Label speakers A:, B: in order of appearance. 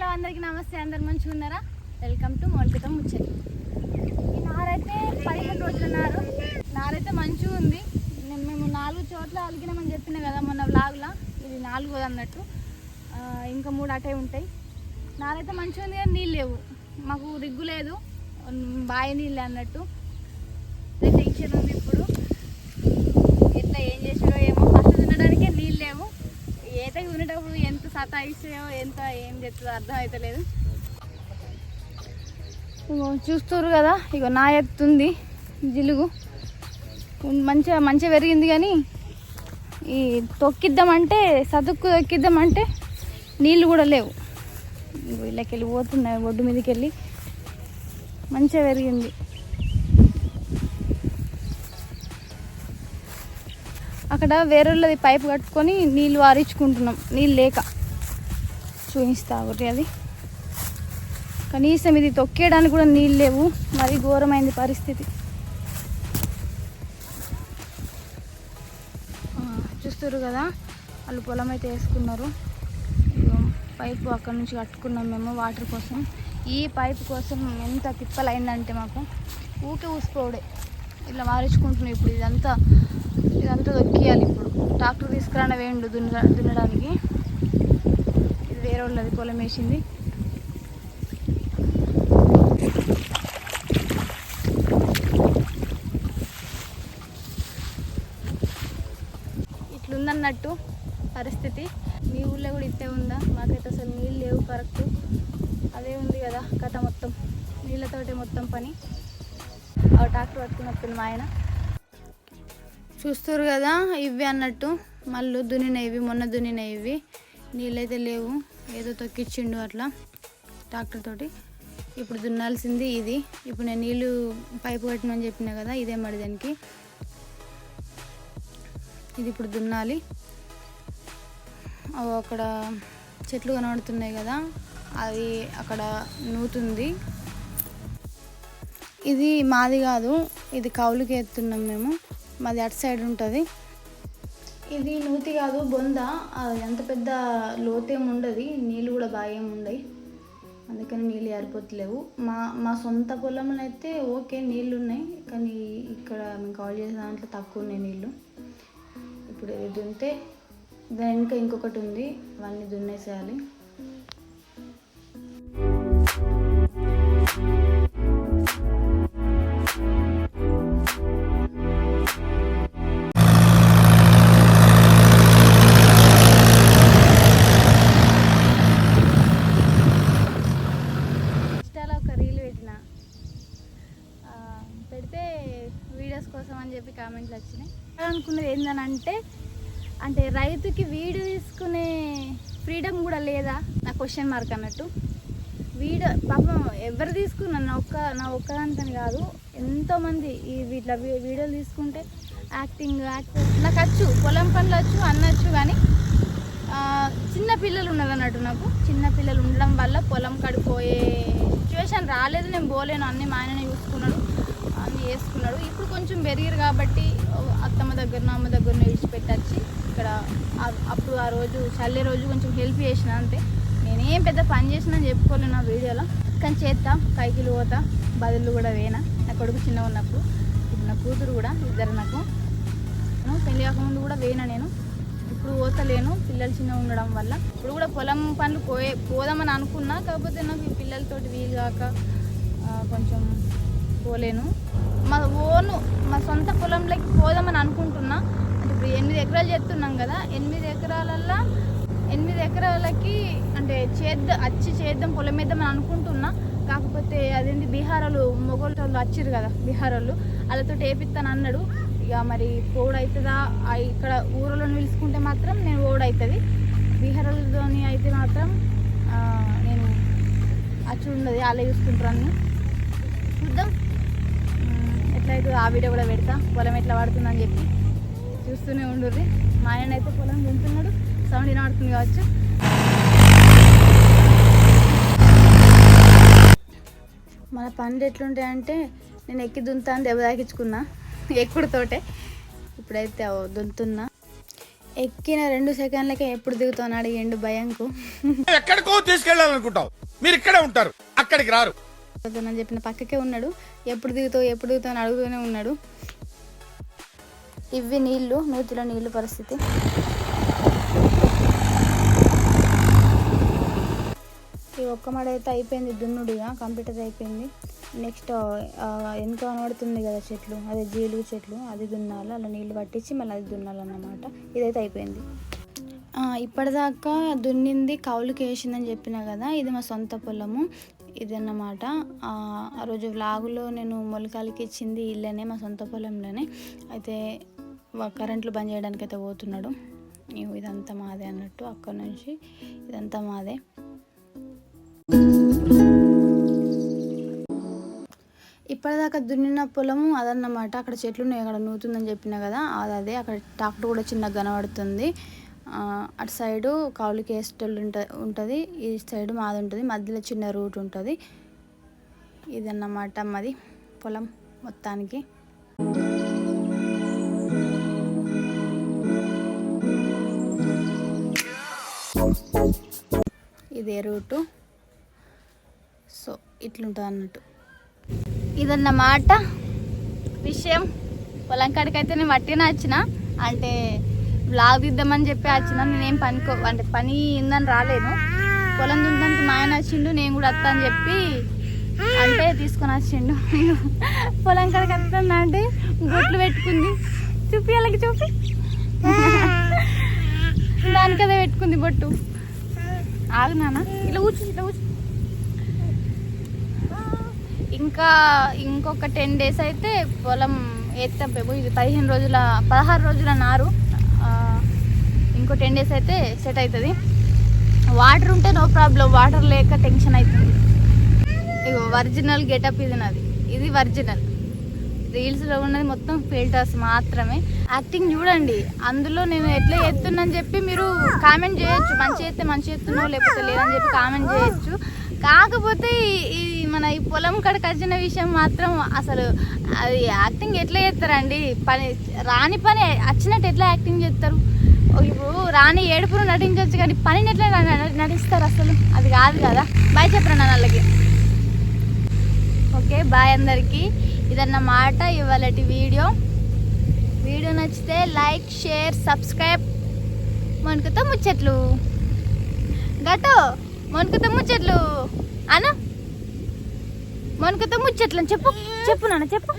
A: Hello అందరికీ నమస్తే. అందరు మంచిగా ఉన్నారా? వెల్కమ్ టు మౌలికత ముచ్చట ఈ నారైతే పదిహేను రోజులు ఉన్నారు. నారైతే మంచిగా ఉంది. మేము నాలుగు చోట్ల అలిగినామని చెప్పినా కదా మొన్న వ్లాగ్లో ఇది నాలుగోది అన్నట్టు. ఇంకా మూడు అటే ఉంటాయి. నారైతే మంచిగా ఉంది కానీ నీళ్ళు లేవు. మాకు రిగ్గు లేదు. బావి నీళ్ళు అన్నట్టు. టెన్షన్ ఉంది ఇప్పుడు ఎట్లా ఏం చేసారో ఏమో ఫస్ట్ తినడానికే నీళ్ళు లేవు ఈత తినేటప్పుడు ఎంత సతాయిస్తాయో ఎంత ఏం చెప్తుందో అర్థం అవుతలేదు ఇగో చూస్తారు కదా ఇగో నా ఎత్తుంది జిలుగు. మంచిగా మంచిగా పెరిగింది కానీ ఈ తొక్కిద్దామంటే సతుక్కు తొక్కిద్దామంటే నీళ్ళు కూడా లేవు. ఇగో ఇళ్ళకి వెళ్ళి పోతున్నాయి ఒడ్డు మీదకి వెళ్ళి మంచిగా పెరిగింది. అక్కడ వేరేళ్ళది పైపు కట్టుకొని నీళ్ళు వారించుకుంటున్నాం నీళ్ళు లేక. చూపిస్తా ఒకటి అది. కనీసం ఇది తొక్కేయడానికి కూడా నీళ్ళు లేవు. మరి ఘోరమైంది పరిస్థితి. చూస్తారు కదా వాళ్ళు పొలం అయితే వేసుకున్నారు. పైపు అక్కడ నుంచి కట్టుకున్నాం మేము వాటర్ కోసం. ఈ పైపు కోసం ఎంత తిప్పలైందంటే మాకు ఊకే ఊసిపోవడే ఇలా వారించుకుంటున్నాం ఇప్పుడు. ఇదంతా ఇదంతా దొక్కియాలి ఇప్పుడు. ట్రాక్టర్ తీసుకురాన వేయండు దున్న దున్నడానికి. వేరే వాళ్ళది పొలం వేసింది. ఇట్లుందన్నట్టు పరిస్థితి. మీ ఊళ్ళో కూడా ఇట్టే ఉందా? మాకైతే అసలు నీళ్ళు లేవు కరెక్ట్. అదే ఉంది కదా కథ మొత్తం. నీళ్ళతోటే మొత్తం పని. ఆ ట్రాక్టర్ పట్టుకుని వస్తుంది మా ఆయన. చూస్తారు కదా ఇవి అన్నట్టు. మళ్ళీ దున్నినవి ఇవి మొన్న దున్నినవి ఇవి. నీళ్ళైతే లేవు. ఏదో తొక్కిచ్చిండు అట్లా ట్రాక్టర్ తోటి. ఇప్పుడు దున్నాల్సింది ఇది. ఇప్పుడు నేను నీళ్ళు పైపు కట్టమని చెప్పిన కదా ఇదే మరి దానికి. ఇది ఇప్పుడు దున్నాలి. అక్కడ చెట్లు కనబడుతున్నాయి కదా అది అక్కడ నూతుంది. ఇది మాది కాదు ఇది కౌలుకి ఎత్తున్నాం మేము. మాది అటు సైడ్ ఉంటుంది. ఇది నూతి కాదు బొంద. అది ఎంత పెద్ద లోతేం ఉండదు నీళ్ళు కూడా బాగా ఏమి ఉండవు అందుకని నీళ్ళు ఏరిపోతలేవు మా మా సొంత పొలంలో అయితే ఓకే నీళ్ళు ఉన్నాయి కానీ ఇక్కడ మేము కాల్ చేసే దాంట్లో తక్కువ ఉన్నాయి నీళ్ళు. ఇప్పుడు ఇది దున్నితే దాని ఇంకా ఇంకొకటి ఉంది అవన్నీ దున్నేసేయాలి. తీసుకున్నది ఏందని అంటే అంటే రైతుకి వీడు తీసుకునే ఫ్రీడమ్ కూడా లేదా? నా క్వశ్చన్ మార్క్ అన్నట్టు. వీడు పాపం ఎవరు తీసుకున్నా నా ఒక్క నా ఒక్కదాంతని కాదు ఎంతోమంది ఈ వీటిలో వీడియోలు తీసుకుంటే యాక్టింగ్ యాక్టర్ నాకు వచ్చు పొలం పనులు వచ్చు అనొచ్చు కానీ చిన్న పిల్లలు ఉన్నారు అన్నట్టు నాకు. చిన్న పిల్లలు ఉండడం వల్ల పొలం కడిపోయే సిచ్యువేషన్ రాలేదు నేను పోలేను అన్ని మా ఆయననే చూసుకున్నాడు. అన్నీ వేసుకున్నాడు. ఇప్పుడు కొంచెం పెరిగారు కాబట్టి అత్తమ్మ దగ్గర అమ్మ దగ్గర విడిచిపెట్టచ్చి ఇక్కడ అప్పుడు ఆ రోజు చల్లే రోజు కొంచెం హెల్ప్ చేసిన అంతే. నేనేం పెద్ద పని చేసినా చెప్పుకోలేను నా వీడియోలో. కానీ చేస్తా కైకిలు పోతా బదులు కూడా వేనా నా కొడుకు చిన్న ఉన్నప్పుడు ఇప్పుడు నా కూతురు కూడా ఇద్దరు నాకు. నేను కాకముందు కూడా వేనా నేను? ఇప్పుడు పోతలేను పిల్లలు చిన్న ఉండడం వల్ల. ఇప్పుడు కూడా పొలం పనులు పోయే పోదామని అనుకున్నా కాకపోతే నాకు ఈ పిల్లలతోటి వీలు కాక కొంచెం పోలేను. మా ఓను మా సొంత పొలంలోకి పోదామని అనుకుంటున్నా. అంటే ఇప్పుడు ఎనిమిది ఎకరాలు చేస్తున్నాం కదా ఎనిమిది ఎకరాలల్లో ఎనిమిది ఎకరాలకి అంటే చేద్దాం వచ్చి చేద్దాం పొలం వేద్దాం అని అనుకుంటున్నా. కాకపోతే అదేంటి బీహారాలు మొగోళ్ళు వాళ్ళు వచ్చిర్రు కదా బీహారాలు వాళ్ళతో వేపిస్తాను అన్నాడు ఇక మరి పోడు అవుతుందా ఇక్కడ ఊరిలో పిలుచుకుంటే మాత్రం నేను ఓడవుతుంది అవుతుంది బీహారాలతోని అయితే మాత్రం నేను అచ్చుడు ఉండదు అలా చూసుకుంటారు అన్నీ. చూద్దాం. ఎట్లయితే ఆ వీడియో కూడా పెడతా. పొలం ఎట్లా పడుతుందని చెప్పి చూస్తూనే ఉండుర్రి. మా ఆయన అయితే పొలం తింటున్నాడు సౌండ్ వినబడుతుంది కావచ్చు. మన పనులు ఎట్లుంటాయంటే నేను ఎక్కి దుంతా అని దెబ్బ తాకించుకున్నా. ఎక్కుడుతోటే ఇప్పుడైతే దుంతున్నా ఎక్కిన రెండు సెకండ్లకే ఎప్పుడు దిగుతాను అడిగిండు భయంకు.
B: ఎక్కడికో తీసుకెళ్ళాలనుకుంటావు. మీరు ఇక్కడే ఉంటారు. అక్కడికి రారు.
A: అని చెప్పిన పక్కకే ఉన్నాడు. ఎప్పుడు దిగుతావు ఎప్పుడు దిగుతావు అని అడుగుతూనే ఉన్నాడు. ఇవి నీళ్ళు నూతిలో నీళ్ళు పరిస్థితి. ఈ ఒక్క మడ అయితే అయిపోయింది దున్నుడిగా కంప్లీట్ అయిపోయింది. నెక్స్ట్ వెనుక కనబడుతుంది కదా చెట్లు అదే జీలు చెట్లు అది దున్నాలి అలా నీళ్ళు పట్టించి మళ్ళీ అది దున్నాలన్నమాట. ఇదైతే అయిపోయింది. ఇప్పటిదాకా దున్నింది కౌలుకి వేసిందని చెప్పిన కదా ఇది మా సొంత పొలము. ఇది అన్నమాట ఆ రోజు వ్లాగులో నేను మొలకాలకి ఇచ్చింది ఇల్లనే మా సొంత పొలంలోనే. అయితే కరెంట్లు బంద్ చేయడానికి అయితే పోతున్నాడు. ఇగో ఇదంతా మాదే అన్నట్టు అక్కడ నుంచి ఇదంతా మాదే. ఇప్పటిదాకా దున్నిన పొలము అదన్నమాట. అక్కడ చెట్లు అక్కడ నూతుందని చెప్పిన కదా అది అదే. అక్కడ ట్రాక్టర్ కూడా చిన్నగా కనబడుతుంది. అటు సైడు కౌలుకి వేసేటోళ్ళు ఉంట ఉంటుంది ఈ సైడ్ మాది ఉంటుంది మధ్యలో చిన్న రూట్ ఉంటుంది. ఇదన్నమాట మాది పొలం మొత్తానికి. ఇదే రూటు. సో ఇట్లుంటుంది అన్నట్టు ఇదన్నమాట విషయం. పొలం కాడికి అయితే నేను మట్టిన వచ్చిన అంటే బ్లాగ్ తీద్దామని చెప్పి వచ్చిన నేనేం పనికో అంటే పని ఉందని రాలేను పొలం దున్నడానికి మా ఆయన వచ్చిండు నేను కూడా వస్తా అని చెప్పి అంటే తీసుకొని వచ్చిండు. పొలం కడకి వస్తున్నా అంటే బొట్లు పెట్టుకుంది. చూపి అలాగే చూపి. దానికదే పెట్టుకుంది బొట్టు. ఆగు నాన్న. ఇలా కూర్చు ఇట్లా కూర్చో. ఇంకా ఇంకొక టెన్ డేస్ అయితే పొలం ఎత్తాం పోయి ఇది పదిహేను రోజుల పదహారు రోజుల నారు. ఇంకో టెన్ డేస్ అయితే సెట్ అవుతుంది. వాటర్ ఉంటే నో ప్రాబ్లం వాటర్ లేక టెన్షన్ అవుతుంది ఇగో ఒరిజినల్ గెటప్ ఇది నాది. ఇది ఒరిజినల్ రీల్స్లో ఉన్నది మొత్తం ఫిల్టర్స్ మాత్రమే. యాక్టింగ్ చూడండి అందులో నేను ఎట్లా చేస్తున్నాను చెప్పి మీరు కామెంట్ చేయొచ్చు. మంచి చేస్తే మంచి చేస్తున్నావు లేకపోతే లేదని చెప్పి కామెంట్ చేయొచ్చు. కాకపోతే ఈ- ఈ మన ఈ పొలం కాడికి వచ్చిన విషయం మాత్రం అసలు అది యాక్టింగ్ ఎట్లా చేస్తారండి? పని రాని పని వచ్చినట్టు ఎట్లా యాక్టింగ్ చేస్తారు? ఇప్పుడు రాని ఏడుపును నటించవచ్చు కానీ పనిని ఎట్లా నటిస్తారు అసలు? అది కాదు కదా? బాయ్ చెప్పరా వాళ్ళకి? ఓకే బాయ్ అందరికీ. ఇదన్నమాట ఇవ్వాలటి వీడియో. వీడియో నచ్చితే లైక్ షేర్ సబ్స్క్రైబ్. మొనుకుతో ముచ్చట్లు. గట్టు మొనుకుతో ముచ్చట్లు. అను? మనకు ముచ్చట్లని చెప్పు. చెప్పు నాన్న చెప్పు.